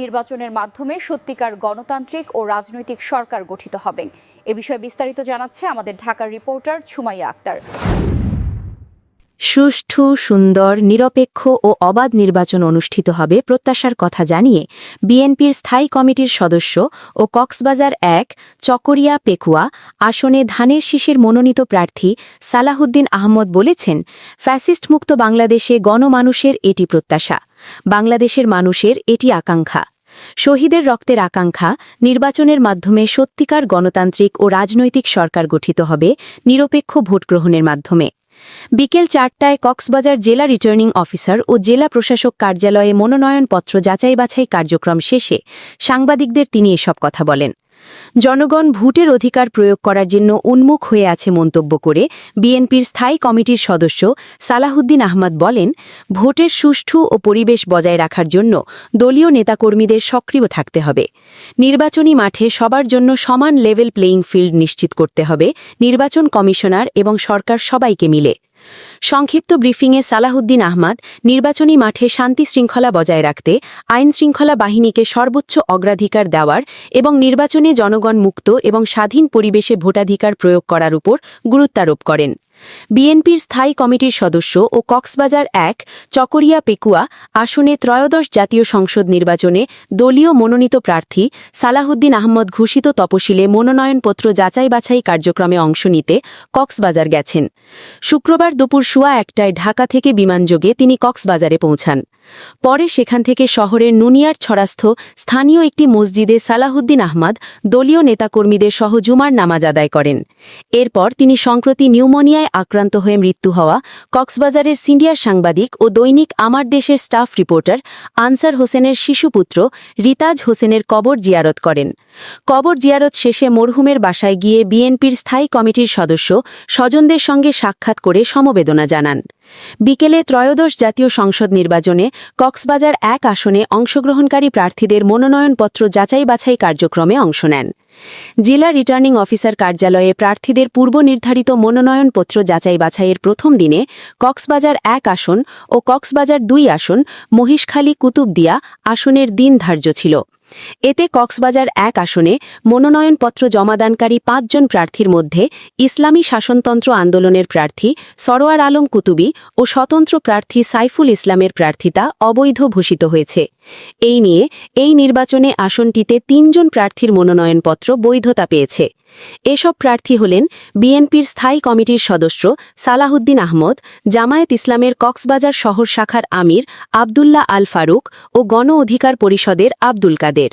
নির্বাচনের মাধ্যমে সত্যিকার গণতান্ত্রিক ও রাজনৈতিক সরকার গঠিত হবে। এ বিষয়ে বিস্তারিত জানাচ্ছে আমাদের ঢাকার রিপোর্টার ছুমাইয়া আক্তার। সুষ্ঠু, সুন্দর, নিরপেক্ষ ও অবাধ নির্বাচন অনুষ্ঠিত হবে প্রত্যাশার কথা জানিয়ে বিএনপির স্থায়ী কমিটির সদস্য ও কক্সবাজার এক, চকরিয়া পেকুয়া, আসনে ধানের শীষের মনোনীত প্রার্থী সালাহুদ্দিন আহমদ বলেছেন ফ্যাসিস্ট মুক্ত বাংলাদেশে গণমানুষের এটি প্রত্যাশা, বাংলাদেশের মানুষের এটি আকাঙ্ক্ষা। শহীদের রক্তের আকাঙ্ক্ষা, নির্বাচনের মাধ্যমে সত্যিকার গণতান্ত্রিক ও রাজনৈতিক সরকার গঠিত হবে নিরপেক্ষ ভোটগ্রহণের মাধ্যমে। বিকেল চারটায় কক্সবাজার জেলা রিটার্নিং অফিসার ও জেলা প্রশাসক কার্যালয়ে মনোনয়নপত্র যাচাই বাছাই কার্যক্রম শেষে সাংবাদিকদের তিনি এসব কথা বলেন। জনগণ ভোটের অধিকার প্রয়োগ করার জন্য উন্মুখ হয়ে আছে মন্তব্য করে বিএনপির স্থায়ী কমিটির সদস্য সালাহুদ্দিন আহমদ বলেন, ভোটের সুষ্ঠু ও পরিবেশ বজায় রাখার জন্য দলীয় নেতাকর্মীদের সক্রিয় থাকতে হবে। নির্বাচনী মাঠে সবার জন্য সমান লেভেল প্লেয়িং ফিল্ড নিশ্চিত করতে হবে, নির্বাচন কমিশনার এবং সরকার সবাইকে মিলে। সংক্ষিপ্ত ব্রিফিংয়ে সালাহুদ্দিন আহমদ, নির্বাচনী মাঠে শান্তি শৃঙ্খলা বজায় রাখতে, আইন শৃঙ্খলা বাহিনীকে সর্বোচ্চ অগ্রাধিকার দেওয়ার এবং নির্বাচনে জনগণ মুক্ত এবং স্বাধীন পরিবেশে ভোটাধিকার প্রয়োগ করার উপর গুরুত্বারোপ করেন। বিএনপির স্থায়ী কমিটির সদস্য ও কক্সবাজার এক, চকরিয়া পেকুয়া আসনে ত্রয়োদশ জাতীয় সংসদ নির্বাচনে দলীয় মনোনীত প্রার্থী সালাহুদ্দিন আহমদ ঘোষিত তপশিলে মনোনয়নপত্র যাচাই বাছাই কার্যক্রমে অংশ নিতে কক্সবাজার গেছেন। শুক্রবার দুপুর সোয়া একটায় ঢাকা থেকে বিমানযোগে তিনি কক্সবাজারে পৌঁছান। পরে সেখান থেকে শহরের নুনিয়ার ছড়াস্থ স্থানীয় একটি মসজিদে সালাহুদ্দিন আহমদ দলীয় নেতাকর্মীদের সহ জুমার নামাজ আদায় করেন। এরপর তিনি সম্প্রতি নিউমোনিয়ায় আক্রান্ত হয়ে মৃত্যু হওয়া কক্সবাজারের সিন্ডিয়ার সাংবাদিক ও দৈনিক আমার দেশের স্টাফ রিপোর্টার আনসার হোসেনের শিশুপুত্র রিতাজ হোসেনের কবর জিয়ারত করেন। কবর জিয়ারত শেষে মরহুমের বাসায় গিয়ে বিএনপির স্থায়ী কমিটির সদস্য স্বজনদের সঙ্গে সাক্ষাৎ করে সমবেদনা জানান। বিকেলে ত্রয়োদশ জাতীয় সংসদ নির্বাচনে কক্সবাজার এক আসনে অংশগ্রহণকারী প্রার্থীদের মনোনয়নপত্র যাচাই বাছাই কার্যক্রমে অংশ নেন। জেলা রিটার্নিং অফিসার কার্যালয়ে প্রার্থীদের পূর্ব নির্ধারিত মনোনয়নপত্র যাচাই বাছাইয়ের প্রথম দিনে কক্সবাজার এক আসন ও কক্সবাজার দুই আসন মহিষখালী কুতুবদিয়া আসনের দিন ধার্য ছিল। এতে কক্সবাজার এক আসনে মনোনয়নপত্র জমাদানকারী পাঁচজন প্রার্থীর মধ্যে ইসলামী শাসনতন্ত্র আন্দোলনের প্রার্থী সরোয়ার আলম কুতুবি ও স্বতন্ত্র প্রার্থী সাইফুল ইসলামের প্রার্থিতা অবৈধ ঘোষিত হয়েছে। এই নিয়ে এই নির্বাচনে আসনটিতে তিনজন প্রার্থীর মনোনয়নপত্র বৈধতা পেয়েছে। এসব প্রার্থী হলেন বিএনপির স্থায়ী কমিটির সদস্য সালাহুদ্দিন আহমদ, জামায়াত ইসলামের কক্সবাজার শহর শাখার আমির আবদুল্লাহ আল ফারুক ও গণ অধিকার পরিষদের আব্দুল কাদের।